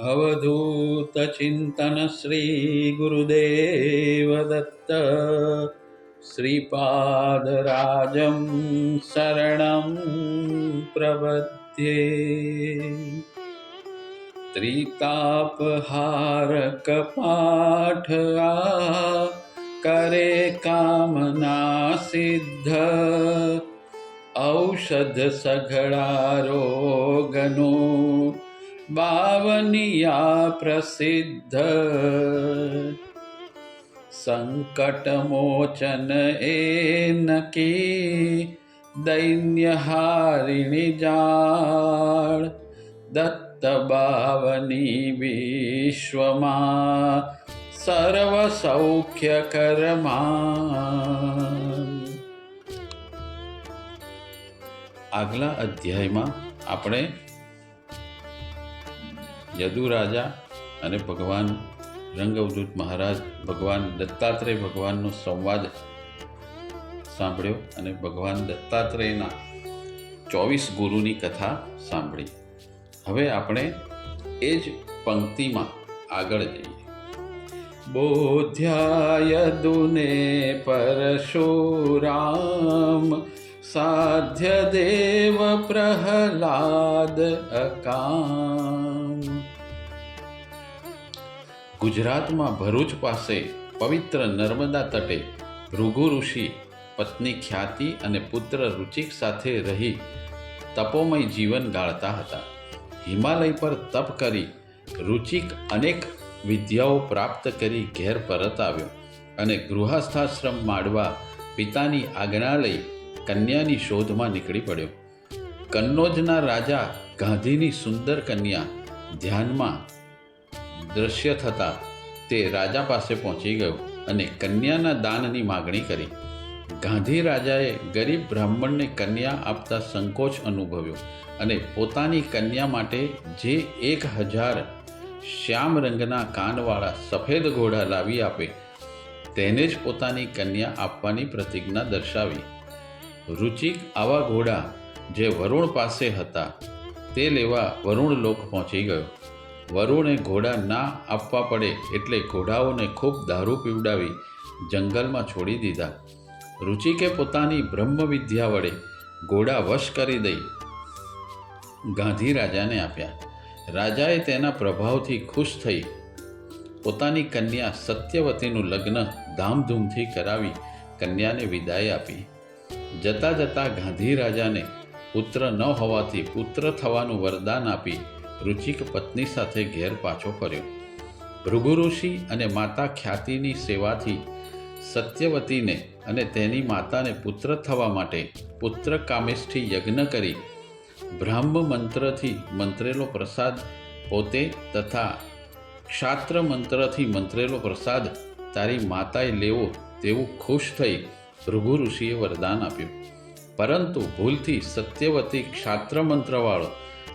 अवधूतचिन्तनश्रीगुरुदेवदत्त श्रीपादराजं शरणं प्रब्ये त्रितापहारकपाठया करे कामना सिद्ध औषधसघारोगनो બાવનિયા પ્રસિદ્ધ સંકટ મોચન એ નકી દૈન્ય હારિણી જાળ દત્ત બાવની વિશ્વમાં સર્વ સૌખ્ય કરમા આગલા અધ્યાયમાં આપણે યદુ રાજા અને ભગવાન રંગવદૂત મહારાજ, ભગવાન દત્તાત્રેય ભગવાનનો સંવાદ સાંભળ્યો અને ભગવાન દત્તાત્રેયના ચોવીસ ગુરુની કથા સાંભળી. હવે આપણે એ જ પંક્તિમાં આગળ જઈએ. બોધ્યાય દુને પરશુરામ સાધ્ય દેવ प्रहलाद અકામ ગુજરાતમાં ભરૂચ પાસે પવિત્ર નર્મદા તટે ભૃગુ ઋષિ પત્ની ખ્યાતિ અને પુત્ર રુચિક સાથે રહી તપોમય જીવન ગાળતા હતા. હિમાલય પર તપ કરી રુચિક અનેક વિદ્યાઓ પ્રાપ્ત કરી ઘેર પરત આવ્યો અને ગૃહસ્થાશ્રમ માંડવા પિતાની આજ્ઞા લઈ કન્યાની શોધમાં નીકળી પડ્યો. કન્નોજના રાજા ગાંધીની સુંદર કન્યા ધ્યાનમાં દ્રશ્ય થતાં તે રાજા પાસે પહોંચી ગયો અને કન્યાના દાનની માગણી કરી. ગાંધી રાજાએ ગરીબ બ્રાહ્મણને કન્યા આપતા સંકોચ અનુભવ્યો અને પોતાની કન્યા માટે જે એક હજાર શ્યામ રંગના કાનવાળા સફેદ ઘોડા લાવી આપે, તેને જ પોતાની કન્યા આપવાની પ્રતિજ્ઞા દર્શાવી. રુચિક આવા ઘોડા જે વરુણ પાસે હતા, તે લેવા વરુણ લોક પહોંચી ગયો. વરુણે ઘોડા ના આપવા પડે એટલે ઘોડાઓને ખૂબ દારૂ પીવડાવી જંગલમાં છોડી દીધા. રુચિકે પોતાની બ્રહ્મ વિદ્યા વડે ઘોડા વશ કરી દઈ ગાંધી રાજાને આપ્યા. રાજાએ તેના પ્રભાવથી ખુશ થઈ પોતાની કન્યા સત્યવતીનું લગ્ન ધામધૂમથી કરાવી કન્યાને વિદાય આપી. જતા જતા ગાંધી રાજાને પુત્ર ન હોવાથી પુત્ર થવાનું વરદાન આપી રુચિક પત્ની સાથે ઘેર પાછો ફર્યો. ભૃગુઋષિ અને માતા ખ્યાતિની સેવાથી સત્યવતીને અને તેની માતાને પુત્ર થવા માટે પુત્ર કામેષ્ઠી યજ્ઞ કરી બ્રાહ્મ મંત્રથી મંત્રેલો પ્રસાદ પોતે તથા ક્ષાત્ર મંત્રથી મંત્રેલો પ્રસાદ તારી માતાએ લેવો તેવું ખુશ થઈ ભૃગુ ઋષિએ વરદાન આપ્યું. પરંતુ ભૂલથી સત્યવતી ક્ષાત્ર મંત્રવાળો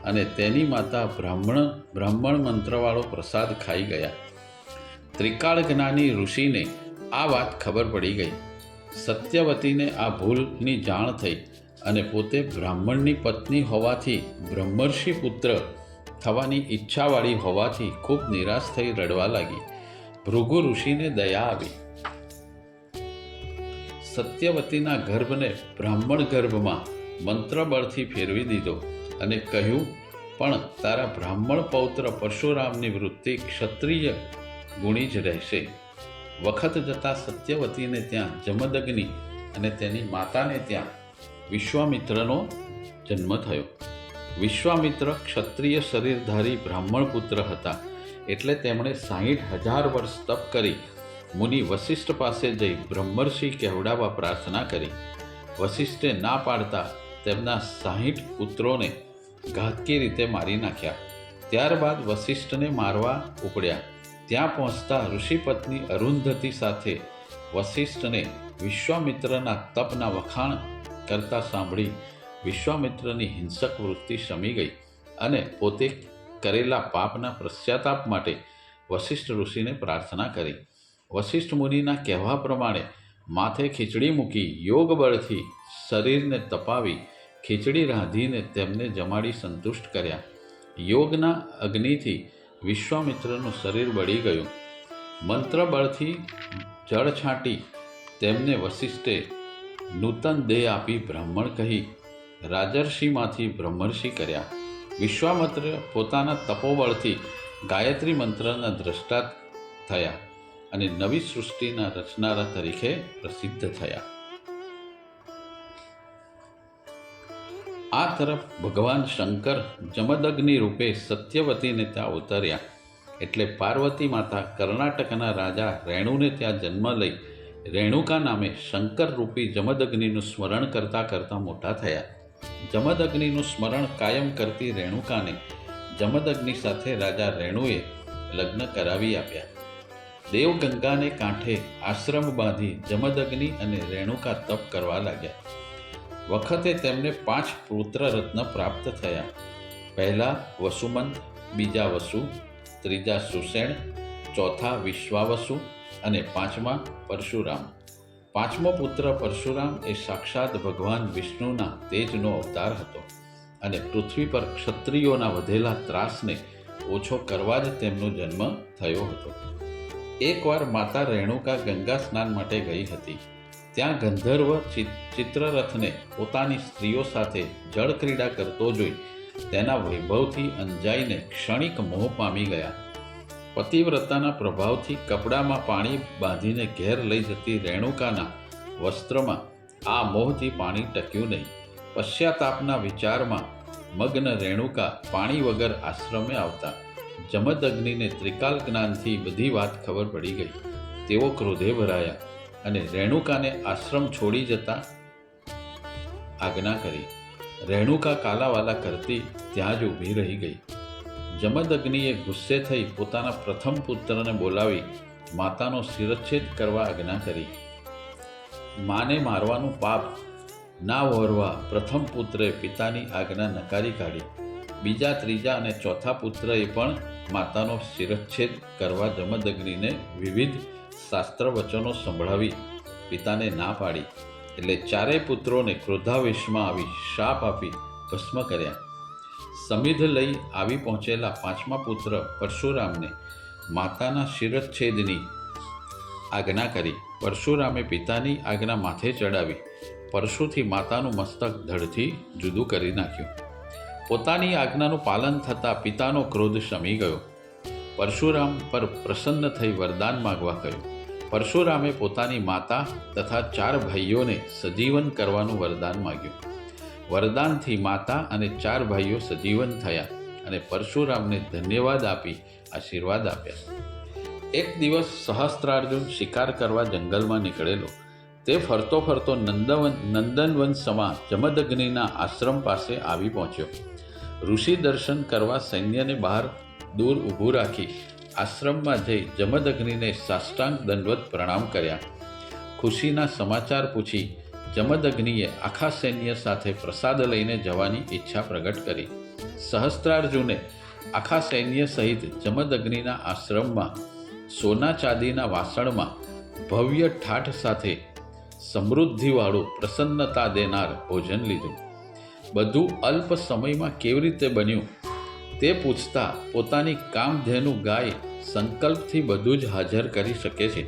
અને તેની માતા બ્રાહ્મણ બ્રાહ્મણ મંત્રવાળો પ્રસાદ ખાઈ ગયા. ત્રિકાળ જ્ઞાની ઋષિને આ વાત ખબર પડી ગઈ. સત્યવતીને આ ભૂલની જાણ થઈ અને પોતે બ્રાહ્મણની પત્ની હોવાથી બ્રહ્મર્ષિ પુત્ર થવાની ઈચ્છાવાળી હોવાથી ખૂબ નિરાશ થઈ રડવા લાગી. ભૃગુ ઋષિને દયા આવી. સત્યવતીના ગર્ભને બ્રાહ્મણ ગર્ભમાં મંત્રબળથી ફેરવી દીધો અને કહ્યું, પણ તારા બ્રાહ્મણ પૌત્ર પરશુરામની વૃત્તિ ક્ષત્રિય ગુણી જ રહેશે. વખત જતાં સત્યવતીને ત્યાં જમદગ્નિ અને તેની માતાને ત્યાં વિશ્વામિત્રનો જન્મ થયો. વિશ્વામિત્ર ક્ષત્રિય શરીરધારી બ્રાહ્મણ પુત્ર હતા, એટલે તેમણે સાહીઠ હજાર વર્ષ તપ કરી મુનિ વશિષ્ઠ પાસે જઈ બ્રહ્મર્ષિ કહેવડાવવા પ્રાર્થના કરી. વશિષ્ઠે ના પાડતા તેમના સાહીઠ પુત્રોને ઘાતકી રીતે મારી નાખ્યા. ત્યારબાદ વશિષ્ઠને મારવા ઉપડ્યા. ત્યાં પહોંચતા ઋષિપત્ની અરુંધતી સાથે વશિષ્ઠને વિશ્વામિત્રના તપના વખાણ કરતા સાંભળી વિશ્વામિત્રની હિંસક વૃત્તિ શમી ગઈ અને પોતે કરેલા પાપના પશ્ચાતાપ માટે વશિષ્ઠ ઋષિને પ્રાર્થના કરી. વશિષ્ઠ મુનિના કહેવા પ્રમાણે માથે ખીચડી મૂકી યોગ બળથી શરીરને તપાવી ખીચડી રાંધીને તેમને જમાડી સંતુષ્ટ કર્યા. યોગના અગ્નિથી વિશ્વામિત્રનું શરીર બળી ગયું. મંત્ર બળથી જળ છાંટી તેમને વશિષ્ઠે નૂતન દેહ આપી બ્રાહ્મણ કહી રાજર્ષિમાંથી બ્રહ્મર્ષિ કર્યા. વિશ્વામિત્ર પોતાના તપોબળથી ગાયત્રી મંત્રના દ્રષ્ટા થયા. અને નવી સૃષ્ટિના રચનારા તરીકે પ્રસિદ્ધ થયા. આ તરફ ભગવાન શંકર જમદગ્નિ રૂપે સત્યવતીને ત્યાં ઉતર્યા. એટલે પાર્વતી માતા કર્ણાટકના રાજા રેણુને ત્યાં જન્મ લઈ રેણુકા નામે શંકર રૂપી જમદગ્નિનું સ્મરણ કરતાં કરતાં મોટા થયા. જમદગ્નિનું સ્મરણ કાયમ કરતી રેણુકાને જમદગ્નિ સાથે રાજા રેણુએ લગ્ન કરાવી આપ્યા. દેવગંગાને કાંઠે આશ્રમ બાંધી જમદગ્નિ અને રેણુકા તપ કરવા લાગ્યા. વખતે તેમને પાંચ પુત્ર રત્ન પ્રાપ્ત થયા. પહેલા વસુમંત, બીજા વસુ, ત્રીજા સુસેણ, ચોથા વિશ્વાવસુ અને પાંચમા પરશુરામ. પાંચમો પુત્ર પરશુરામ એ સાક્ષાત ભગવાન વિષ્ણુના તેજનો અવતાર હતો અને પૃથ્વી પર ક્ષત્રિયોના વધેલા ત્રાસને ઓછો કરવા જ તેમનો જન્મ થયો હતો. એકવાર માતા રેણુકા ગંગા સ્નાન માટે ગઈ હતી. ત્યાં ગંધર્વ ચિત્રરથને પોતાની સ્ત્રીઓ સાથે જળ ક્રીડા કરતો જોઈ તેના વૈભવથી અંજાઈને ક્ષણિક મોહ પામી ગયા. પતિવ્રતાના પ્રભાવથી કપડામાં પાણી બાંધીને ઘેર લઈ જતી રેણુકાના વસ્ત્રમાં આ મોહથી પાણી ટક્યું નહીં. પશ્ચાતાપના વિચારમાં મગ્ન રેણુકા પાણી વગર આશ્રમે આવતા જમદગ્નિને ત્રિકાલ જ્ઞાનથી બધી વાત ખબર પડી ગઈ. તેઓ ક્રોધે ભરાયા અને રેણુકાને આશ્રમ છોડી જતા આજ્ઞા કરી. રેણુકા કાલાવાલા કરતી ત્યાં જ ઊભી રહી ગઈ. જમદગ્નિએ ગુસ્સે થઈ પોતાના પ્રથમ પુત્રને બોલાવી માતાનો શિરચ્છેદ કરવા આજ્ઞા કરી. માને મારવાનું પાપ ના વહોરવા પ્રથમ પુત્રે પિતાની આજ્ઞા નકારી કાઢી. બીજા, ત્રીજા અને ચોથા પુત્રએ પણ માતાનો શિરચ્છેદ કરવા જમદગ્નિને વિવિધ શાસ્ત્ર વચનો સંભળાવી, પિતાને ના પાડી, એટલે ચારેય પુત્રોને ક્રોધાવેશમાં આવી શાપ આપી ભસ્મ કર્યા. સમિધ લઈ આવી પહોંચેલા પાંચમા પુત્ર પરશુરામને માતાના શિરચ્છેદની આજ્ઞા કરી. પરશુરામે પિતાની આજ્ઞા માથે ચડાવી, પરશુથી માતાનું મસ્તક ધડથી જુદું કરી નાખ્યું. પોતાની આજ્ઞાનું પાલન થતાં પિતાનો ક્રોધ શમી ગયો. પરશુરામ પર પ્રસન્ન થઈ વરદાન માગવા કહ્યું પરશુરામે પોતાની માતા તથા ચાર ભાઈઓને સજીવન કરવાનું વરદાન માગ્યું. વરદાનથી માતા અને ચાર ભાઈઓ સજીવન થયા અને પરશુરામને ધન્યવાદ આપી આશીર્વાદ આપ્યા. એક દિવસ સહસ્ત્રાર્જુન શિકાર કરવા જંગલમાં નીકળેલો. તે ફરતો ફરતો નંદવન નંદનવન સમા જમદગ્નિના આશ્રમ પાસે આવી પહોંચ્યો. ઋષિ દર્શન કરવા સૈન્યને બહાર દૂર ઊભું રાખી આશ્રમમાં જઈ જમદગ્નિને સાષ્ટાંગ દંડવત પ્રણામ કર્યા. ખુશીના સમાચાર પૂછી જમદગ્નિએ આખા સૈન્ય સાથે પ્રસાદ લઈને જવાની ઈચ્છા પ્રગટ કરી. સહસ્ત્રાર્જુને આખા સૈન્ય સહિત જમદગ્નિના આશ્રમમાં, સોના ચાંદીના વાસણમાં ભવ્ય ઠાઠ સાથે સમૃદ્ધિવાળું પ્રસન્નતા દેનાર ભોજન લીધું. બધું અલ્પ સમયમાં કેવી રીતે બન્યું? તે પૂછતા પોતાની કામધેનુ ગાય સંકલ્પથી બધું જ હાજર કરી શકે છે.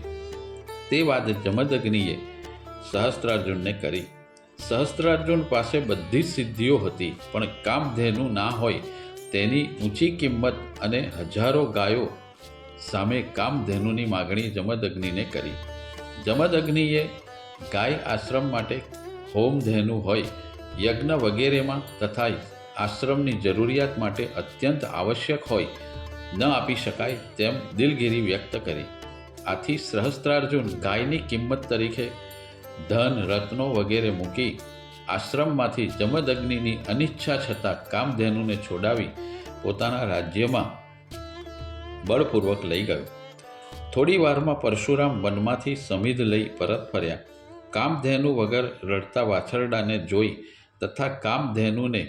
તે વાત જમદગ્નિએ સહસ્ત્રાર્જુનને કરી. સહસ્ત્રાર્જુન પાસે બધી સિદ્ધિઓ હતી, પણ કામધેનુ ના હોય તેની ઊંચી કિંમત અને હજારો ગાયો સામે કામધેનુની માગણી જમદગ્નિને કરી. જમદગ્નિએ ગાય આશ્રમ માટે હોમધેનુ હોય યજ્ઞ વગેરેમાં તથા આશ્રમની જરૂરિયાત માટે અત્યંત આવશ્યક હોય, ન આપી શકાય તેમ દિલગીરી વ્યક્ત કરી. આથી સહસ્ત્રાર્જુન ગાયની કિંમત તરીકે ધન, રત્નો વગેરે મૂકી આશ્રમમાંથી જમદગ્નિની અનિચ્છા છતાં કામધેનુને છોડાવી પોતાના રાજ્યમાં બળપૂર્વક લઈ ગયો. થોડી વારમાં પરશુરામ વનમાંથી સમિધ લઈ પરત ફર્યા. કામધેનુ વગર રડતા વાછરડાને જોઈ તથા કામધેનુને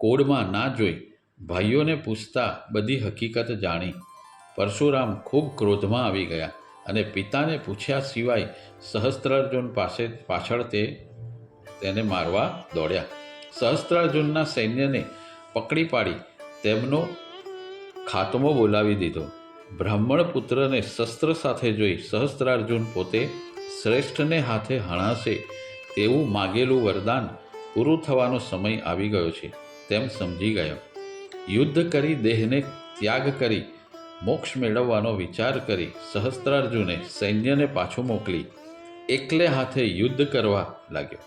કોડમાં ના જોઈ ભાઈઓને પૂછતા બધી હકીકત જાણી. પરશુરામ ખૂબ ક્રોધમાં આવી ગયા અને પિતાને પૂછ્યા સિવાય સહસ્ત્રાર્જુન પાસે પાછળ તે તેને મારવા દોડ્યા. સહસ્ત્રાર્જુનના સૈન્યને પકડી પાડી તેમનો ખાતમો બોલાવી દીધો. બ્રાહ્મણ પુત્રને શસ્ત્ર સાથે જોઈ સહસ્ત્રાર્જુન પોતે શ્રેષ્ઠને હાથે હણાશે તેવું માગેલું વરદાન પૂરું થવાનો સમય આવી ગયો છે. તેમ સમજી ગયો. યુદ્ધ કરી દેહને ત્યાગ કરી, મોક્ષ મેળવવાનો વિચાર કરી, સહસ્ત્રાર્જુને સૈન્યને પાછું મોકલી, એકલે હાથે યુદ્ધ કરવા લાગ્યો.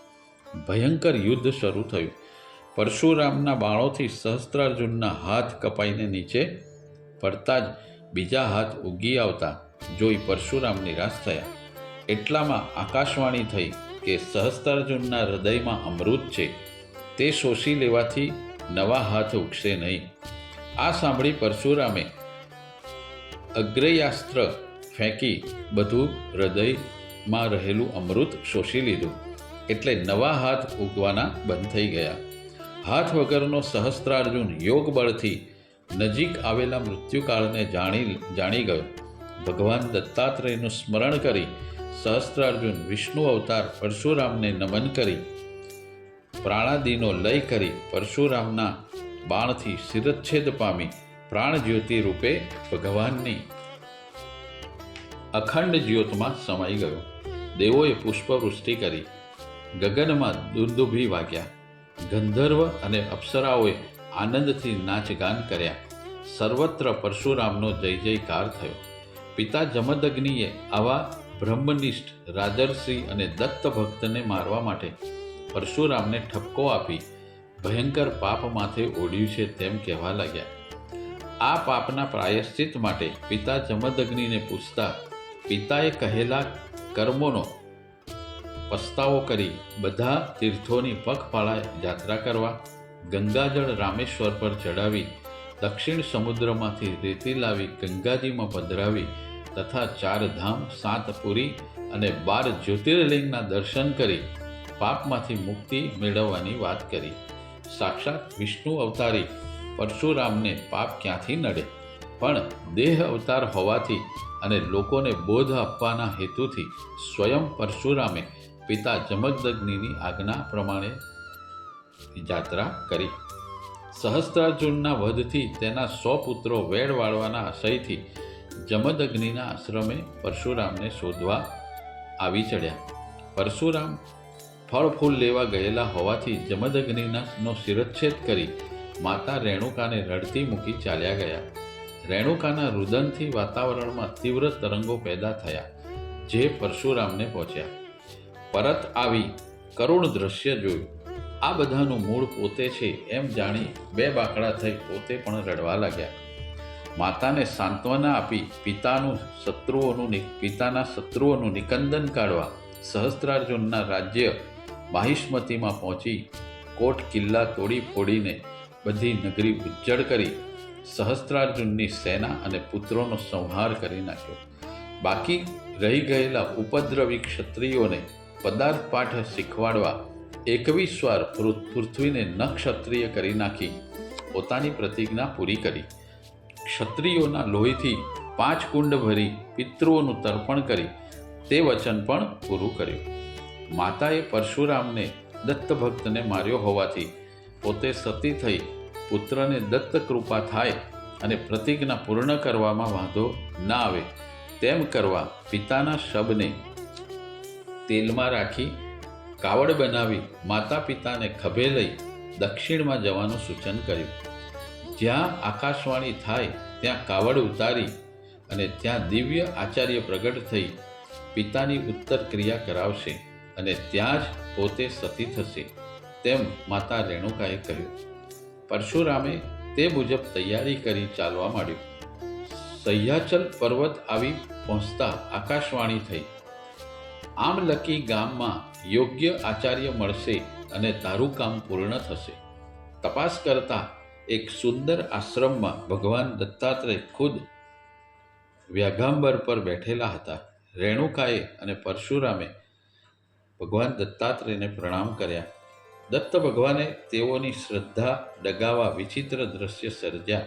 ભયંકર યુદ્ધ શરૂ થયું. પરશુરામના બાણોથી સહસ્ત્રાર્જુનના હાથ કપાઈને નીચે પડતા જ બીજા હાથ ઉગી આવતા જોઈ પરશુરામ નિરાશ થયા. એટલામાં આકાશવાણી થઈ કે સહસ્ત્રાર્જુનના હૃદયમાં અમૃત છે, તે શોષી લેવાથી નવા હાથ ઉગશે નહીં. આ સાંભળી પરશુરામે અગ્રયાસ્ત્ર ફેંકી બધું હૃદયમાં રહેલું અમૃત શોષી લીધું, એટલે નવા હાથ ઉગવાના બંધ થઈ ગયા. હાથ વગરનો સહસ્ત્રાર્જુન યોગ બળથી નજીક આવેલા મૃત્યુકાળને જાણી જાણી ગયો. ભગવાન દત્તાત્રેયનું સ્મરણ કરી સહસ્ત્રાર્જુન વિષ્ણુ અવતાર પરશુરામને નમન કરી, પ્રાણાદિનો લય કરી પરશુરામના બાણથી શિરચ્છેદ પામી પ્રાણ રૂપે ભગવાનની અખંડ જ્યોતમાં સમાઈ ગયો. દેવોએ પુષ્પવૃષ્ટિ કરી, ગગનમાં દુર્દુભી વાગ્યા. ગંધર્વ અને અપ્સરાઓએ આનંદથી નાચગાન કર્યા. સર્વત્ર પરશુરામનો જય જયકાર થયો. પિતા જમદગ્નિએ આવા બ્રહ્મનિષ્ઠ, રાજર્ષિ અને દત્ત ભક્તને મારવા માટે પરશુરામને ઠપકો આપી ભયંકર પાપ માથે ઓઢ્યું છે તેમ કહેવા લાગ્યા. આ પાપના પ્રાયશ્ચિત માટે પિતા જમદગ્નિને પૂછતા પિતાએ કહેલા કર્મોનો પસ્તાવો કરી બધા તીર્થોની પગપાળા યાત્રા કરવા ગંગાજળ રામેશ્વર પર ચડાવી દક્ષિણ સમુદ્રમાંથી રેતી લાવી ગંગાજીમાં પધરાવી તથા ચાર ધામ સાત અને બાર જ્યોતિર્લિંગના દર્શન કરી પાપમાંથી મુક્તિ મેળવવાની વાત કરી. સાક્ષાત વિષ્ણુ અવતારી પરશુરામને પાપ ક્યાંથી નડે? પણ દેહ અવતાર હોવાથી અને લોકોને બોધ આપવાના હેતુથી સ્વયં પરશુરામે પિતા જમદગ્નિની આજ્ઞા પ્રમાણે યાત્રા કરી. સહસ્ત્રાર્જુનના વધથી તેના સો પુત્રો વેડ વાળવાના આશયથી જમદગ્નિના આશ્રમે પરશુરામને શોધવા આવી ચડ્યા. પરશુરામ ફળ ફૂલ લેવા ગયેલા હોવાથી જમદગ્નિના નો શિરચ્છેદ કરી માતા રેણુકાને રડતી મૂકી ચાલ્યા ગયા. રેણુકાના રુદનથી વાતાવરણમાં તીવ્ર તરંગો પેદા થયા, જે પરશુરામને પહોંચ્યા. પરત આવી કરુણ દ્રશ્ય જોયું. આ બધાનું મૂળ પોતે છે એમ જાણી બે બાકડા થઈ પોતે પણ રડવા લાગ્યા. માતાને સાંત્વના આપી પિતાનું શત્રુઓનું પિતાના શત્રુઓનું નિકંદન કાઢવા સહસ્ત્રાર્જુનના રાજ્ય માહિષ્મતીમાં પહોંચી કોટ કિલ્લા તોડી ફોડીને બધી નગરી ઉજ્જડ કરી સહસ્ત્રાર્જુનની સેના અને પુત્રોનો સંહાર કરી નાખ્યો. બાકી રહી ગયેલા ઉપદ્રવી ક્ષત્રિયોને પદાર્થ પાઠ શીખવાડવા એકવીસ વાર પૃથ્વીને ન ક્ષત્રિય કરી નાખી. પોતાની પ્રતિજ્ઞા પૂરી કરી. ક્ષત્રિયોના લોહીથી પાંચ કુંડ ભરી પિતૃઓનું તર્પણ કરી તે વચન પણ પૂરું કર્યું. માતાએ પરશુરામને દત્ત ભક્તને માર્યો હોવાથી પોતે સતી થઈ પુત્રને દત્ત કૃપા થાય અને પ્રતિજ્ઞા પૂર્ણ કરવામાં વાંધો ના આવે તેમ કરવા પિતાના શબને તેલમાં રાખી કાવડ બનાવી માતા પિતાને ખભે લઈ દક્ષિણમાં જવાનું સૂચન કર્યું. જ્યાં આકાશવાણી થાય, ત્યાં કાવડ ઉતારી અને ત્યાં દિવ્ય આચાર્ય પ્રગટ થઈ પિતાની ઉત્તર ક્રિયા કરાવશે અને ત્યાં જ પોતે સતી થશે, તેમ માતા રેણુકાએ કહ્યું. પરશુરામે તે મુજબ તૈયારી કરી ચાલવા માંડ્યું. સહ્યાચલ પર્વત આવી પહોંચતા આકાશવાણી થઈ. આમલકી ગામમાં યોગ્ય આચાર્ય મળશે અને તારું કામ પૂર્ણ થશે. તપાસ કરતા એક સુંદર આશ્રમમાં ભગવાન દત્તાત્રેય ખુદ વ્યાઘાંબર પર બેઠેલા હતા. રેણુકાએ અને પરશુરામે ભગવાન દત્તાત્રેયને પ્રણામ કર્યા. દત્ત ભગવાને તેઓની શ્રદ્ધા ડગાવા વિચિત્ર દ્રશ્ય સર્જ્યા.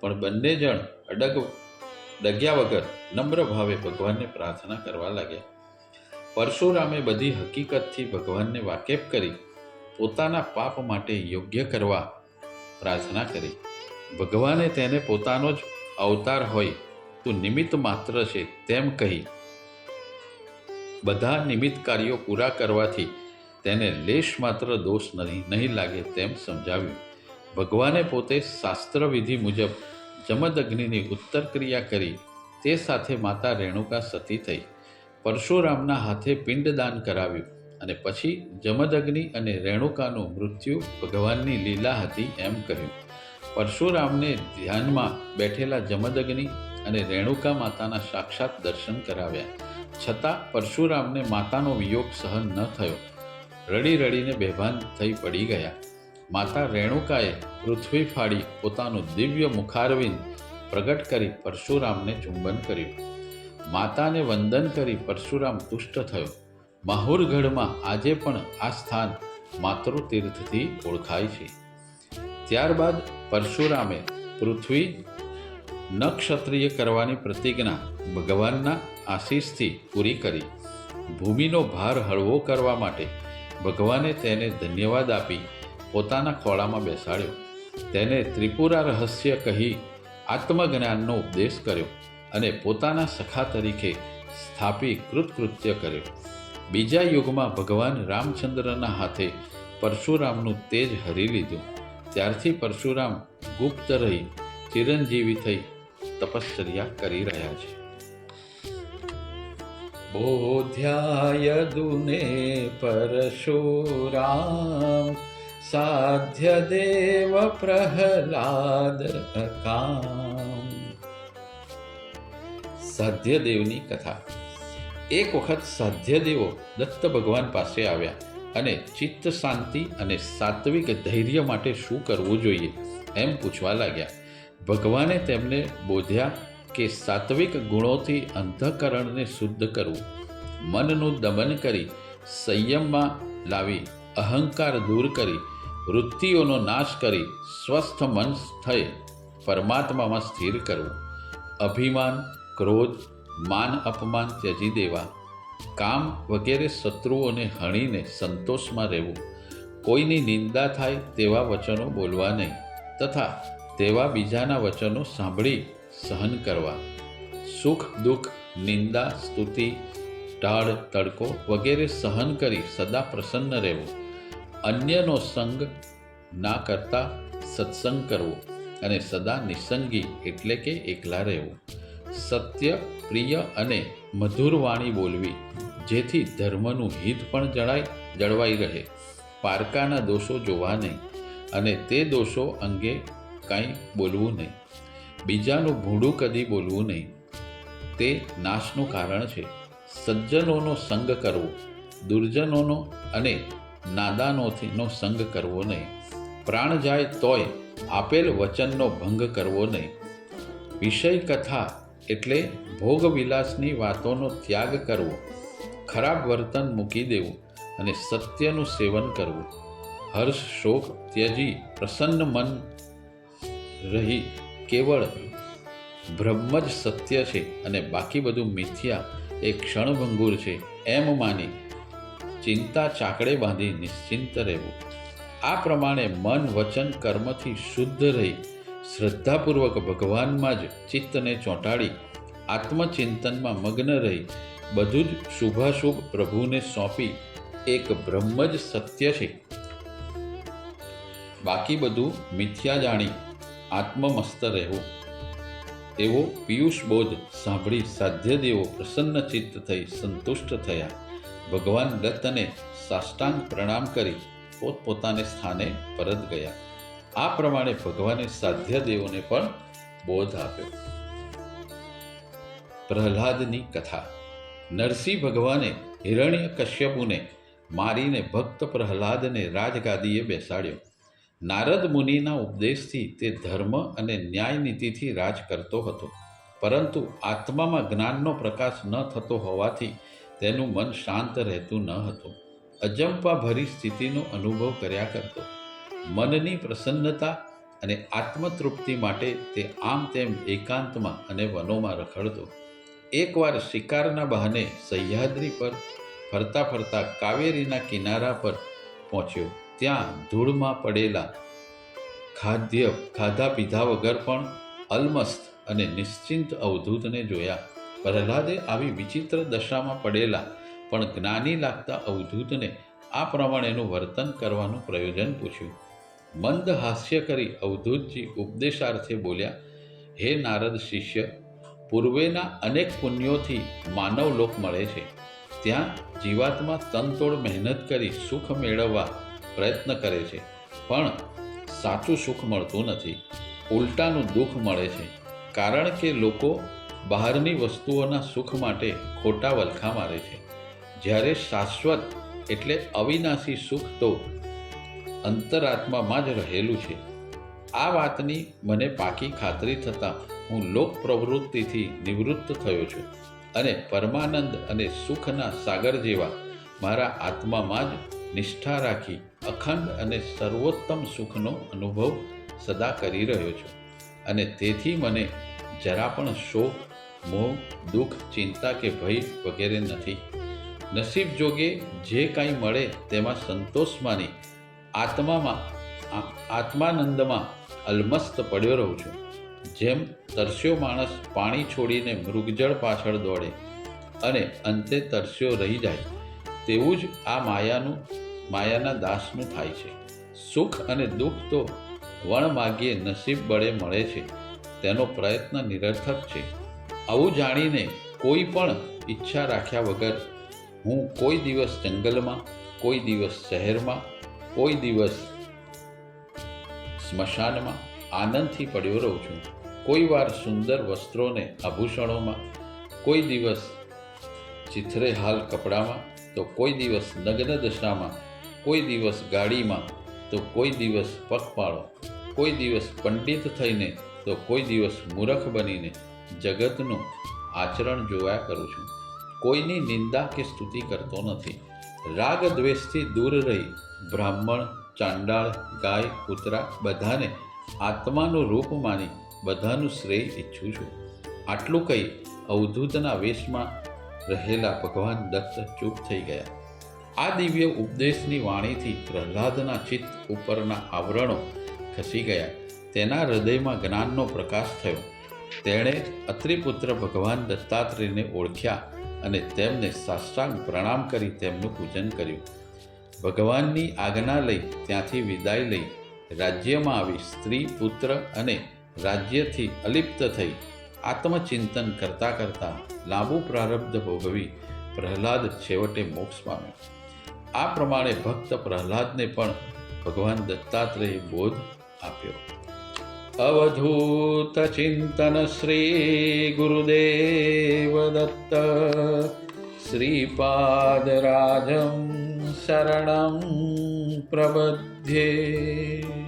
પણ બંને જણ અડગ ડગ્યા વગર નમ્ર ભાવે ભગવાનને પ્રાર્થના કરવા લાગ્યા. પરશુરામે બધી હકીકતથી ભગવાનને વાકેફ કરી પોતાના પાપ માટે યોગ્ય કરવા પ્રાર્થના કરી. ભગવાને તેને પોતાનો જ અવતાર હોય તું નિમિત્ત માત્ર છે તેમ કહી. બધા નિમિત્ત કાર્યો પૂરા કરવાથી તેને લેશ માત્ર દોષ નહીં નહીં લાગે તેમ સમજાવ્યું. ભગવાને પોતે શાસ્ત્રવિધિ મુજબ જમદગ્નિની ઉત્તર ક્રિયા કરી, તે સાથે માતા રેણુકા સતી થઈ. પરશુરામના હાથે પિંડદાન કરાવ્યું. અને પછી જમદગ્નિ અને રેણુકાનું મૃત્યુ ભગવાનની લીલા હતી એમ કહ્યું. પરશુરામને ધ્યાનમાં બેઠેલા જમદગ્નિ અને રેણુકા માતાના સાક્ષાત દર્શન કરાવ્યા. છતાં પરશુરામને માતાનો વિયોગ સહન ન થયો. રડી રડીને બેભાન થઈ પડી ગયા. માતા રેણુકાએ પૃથ્વી ફાડી પોતાનું દિવ્ય મુખારવિંદ પ્રગટ કરી પરશુરામને ચુંબન કર્યું. માતાને વંદન કરી પરશુરામ તુષ્ટ થયો. માહુરગઢમાં આજે પણ આ સ્થાન માતૃતીર્થથી ઓળખાય છે. ત્યારબાદ પરશુરામે પૃથ્વી નક્ષત્રિય કરવાની પ્રતિજ્ઞા ભગવાનના આશીષથી પૂરી કરી. ભૂમિનો ભાર હળવો કરવા માટે ભગવાને તેને ધન્યવાદ આપી પોતાના ખોળામાં બેસાડ્યો. તેને ત્રિપુરા રહસ્ય કહી આત્મજ્ઞાનનો ઉપદેશ કર્યો અને પોતાના સખા તરીકે સ્થાપી કૃતકૃત્ય કર્યો. બીજા યુગમાં ભગવાન રામચંદ્રના હાથે પરશુરામનું તેજ હરી લીધું. ત્યારથી પરશુરામ ગુપ્ત રહી ચિરંજીવી થઈ તપશ્ચર્યા કરી રહ્યા છે. બોધ્યાય દુને પરશુરામ, સાધ્ય દેવ પ્રહલાદ કામ. સાધ્યદેવની કથા. એક વખત સાધ્યદેવો દત્ત ભગવાન પાસે આવ્યા અને ચિત્ત શાંતિ અને સાત્વિક ધૈર્ય માટે શું કરવું જોઈએ એમ પૂછવા લાગ્યા. ભગવાને તેમને બોધ્યા કે સાત્વિક ગુણોથી અંધકરણને શુદ્ધ કરવું. મનનું દમન કરી સંયમમાં લાવી અહંકાર દૂર કરી વૃત્તિઓનો નાશ કરી સ્વસ્થ મન થઈ પરમાત્મામાં સ્થિર કરવું. અભિમાન, ક્રોધ માન અપમાન ત્યજી દેવા. કામ વગેરે શત્રુઓને હણીને સંતોષમાં રહેવું. કોઈની નિંદા થાય તેવા વચનો બોલવા નહીં, તથા તેવા બીજાના વચનો સાંભળી સહન કરવા. સુખ, દુઃખ, નિંદા, સ્તુતિ, ટાળ, તડકો વગેરે સહન કરી સદા પ્રસન્ન રહેવું. અન્યનો સંગ ના કરતા સત્સંગ કરવો અને સદા નિસંગી એટલે કે એકલા રહેવું. સત્ય, પ્રિય અને મધુર વાણી બોલવી, જેથી ધર્મનું હિત પણ જણાય, જળવાઈ રહે. પારકાના દોષો જોવા નહીં અને તે દોષો અંગે કાંઈ બોલવું નહીં. બીજાનું ભૂંડું કદી બોલવું નહીં. તે નાશનું કારણ છે. સજ્જનોનો સંગ કરવો, દુર્જનોનો અને નાદાનોથીનો સંગ કરવો નહીં. પ્રાણ જાય તોય આપેલ વચનનો ભંગ કરવો નહીં. વિષય કથા એટલે ભોગવિલાસની વાતોનો ત્યાગ કરવો, ખરાબ વર્તન મૂકી દેવું અને સત્યનું સેવન કરવું. હર્ષ, શોક, ત્યજી, પ્રસન્ન મન રહી કેવળ બ્રહ્મ જ સત્ય છે અને બાકી બધું મિથ્યા એ ક્ષણભંગુર છે. એમ માની ચિંતા ચાકડે બાંધી નિશ્ચિંત રહેવું. આ પ્રમાણે મન, વચન, કર્મથી શુદ્ધ રહી શ્રદ્ધાપૂર્વક ભગવાનમાં જ ચિત્તને ચોંટાડી આત્મચિંતનમાં મગ્ન રહી બધું જ શુભાશુભ પ્રભુને સોંપી એક બ્રહ્મ જ સત્ય છે. બાકી બધું મિથ્યા જાણી આત્મમસ્ત રહેવું. એવો પિયુષ બોધ સાંભળી સાધ્યદેવો પ્રસન્ન ચિત્ત થઈ સંતુષ્ટ થયા. ભગવાન દત્તને સાષ્ટાંગ પ્રણામ કરી પોતપોતાને સ્થાને પરત ગયા. આ પ્રમાણે ભગવાને સાધ્યદેવોને પણ બોધ આપ્યો. પ્રહલાદની કથા. નરસિંહ ભગવાને હિરણ્ય કશ્યપુને મારીને ભક્ત પ્રહલાદને રાજગાદીએ બેસાડ્યો. નારદ મુનિના ઉપદેશથી તે ધર્મ અને ન્યાય નીતિથી રાજ કરતો હતો. પરંતુ આત્મામાં જ્ઞાનનો પ્રકાશ ન થતો હોવાથી તેનું મન શાંત રહેતું ન હતું. અજંપા ભરી સ્થિતિનો અનુભવ કર્યા કરતો. મનની પ્રસન્નતા અને આત્મતૃપ્તિ માટે તે આમ તેમ એકાંતમાં અને વનોમાં રખડતો. એકવાર શિકારના બહાને સહ્યાદ્રી પર ફરતા ફરતા કાવેરીના કિનારા પર પહોંચ્યો. ત્યાં ધૂળમાં પડેલા ખાદ્ય ખાધા પીધા વગર પણ અલમસ્ત અને નિશ્ચિંત અવધૂતને જોયા. પ્રહલાદે આવી વિચિત્ર દશામાં પડેલા પણ જ્ઞાની લાગતા અવધૂતને આ પ્રમાણેનું વર્તન કરવાનું પ્રયોજન પૂછ્યું. મંદ હાસ્ય કરી અવધૂતજી ઉપદેશાર્થે બોલ્યા, હે નારદ શિષ્ય, પૂર્વેના અનેક પુણ્યોથી માનવલોક મળે છે. ત્યાં જીવાત્મા તનતોડ મહેનત કરી સુખ મેળવવા પ્રયત્ન કરે છે. પણ સાચું સુખ મળતું નથી. ઉલટાનું દુઃખ મળે છે. કારણ કે લોકો બહારની વસ્તુઓના સુખ માટે ખોટા વલખા મારે છે. જ્યારે શાશ્વત એટલે અવિનાશી સુખ તો અંતરાત્મામાં જ રહેલું છે. આ વાતની મને પાકી ખાતરી થતાં હું લોક પ્રવૃત્તિથી નિવૃત્ત થયો છું અને પરમાનંદ અને સુખના સાગર જેવા મારા આત્મામાં જ નિષ્ઠા રાખી અખંડ અને સર્વોત્તમ સુખનો અનુભવ સદા કરી રહ્યો છું. અને તેથી મને જરા પણ શોક, મોહ, દુઃખ, ચિંતા કે ભય વગેરે નથી. નસીબ જોગે જે કાંઈ મળે તેમાં સંતોષ માની આત્મામાં આત્માનંદમાં અલમસ્ત પડ્યો રહું છું. જેમ તરસ્યો માણસ પાણી છોડીને મૃગજળ પાછળ દોડે અને અંતે તરસ્યો રહી જાય, તેવું જ આ માયાનું, માયાના દાસનું થાય છે. સુખ અને દુઃખ તો વણ માગીએ નસીબ બળે મળે છે. તેનો પ્રયત્ન નિરર્થક છે. આવું જાણીને કોઈ પણ ઈચ્છા રાખ્યા વગર હું કોઈ દિવસ જંગલમાં, કોઈ દિવસ શહેરમાં કોઈ દિવસ સ્મશાનમાં આનંદથી પડ્યો રહું છું. કોઈ વાર સુંદર વસ્ત્રોને આભૂષણોમાં, કોઈ દિવસ ચિથરે કપડામાં, તો કોઈ દિવસ નગ્ન દશામાં, કોઈ દિવસ ગાડીમાં, તો કોઈ દિવસ પગપાળો, કોઈ દિવસ પંડિત થઈને, તો કોઈ દિવસ મૂરખ બનીને જગતનું આચરણ જોયા કરું છું. કોઈની નિંદા કે સ્તુતિ કરતો નથી. રાગ દ્વેષથી દૂર રહી બ્રાહ્મણ, ચાંડાળ, ગાય, કૂતરા બધાને આત્માનું રૂપ માની બધાનું શ્રેય ઈચ્છું છું. આટલું કહી અવધૂતના વેશમાં રહેલા ભગવાન દત્ત ચૂપ થઈ ગયા. આ દિવ્ય ઉપદેશની વાણીથી પ્રહલાદના ચિત્ત ઉપરના આવરણો ખસી ગયા. તેના હૃદયમાં જ્ઞાનનો પ્રકાશ થયો. તેણે અત્રિપુત્ર ભગવાન દત્તાત્રેયને ઓળખ્યા અને તેમને સાષ્ટાંગ પ્રણામ કરી તેમનું પૂજન કર્યું. ભગવાનની આજ્ઞા લઈ ત્યાંથી વિદાય લઈ રાજ્યમાં આવી સ્ત્રી, પુત્ર અને રાજ્યથી અલિપ્ત થઈ આત્મચિંતન કરતાં કરતાં લાંબુ પ્રારબ્ધ ભોગવી પ્રહલાદ છેવટે મોક્ષ પામ્યો. આ પ્રમાણે ભક્ત પ્રહલાદને પણ ભગવાન દત્તાત્રેય બોધ આપ્યો. અવધૂત ચિંતન શ્રી ગુરુદેવ દત્ત શ્રીપાદરાજમ શરણમ પ્રબધ્યે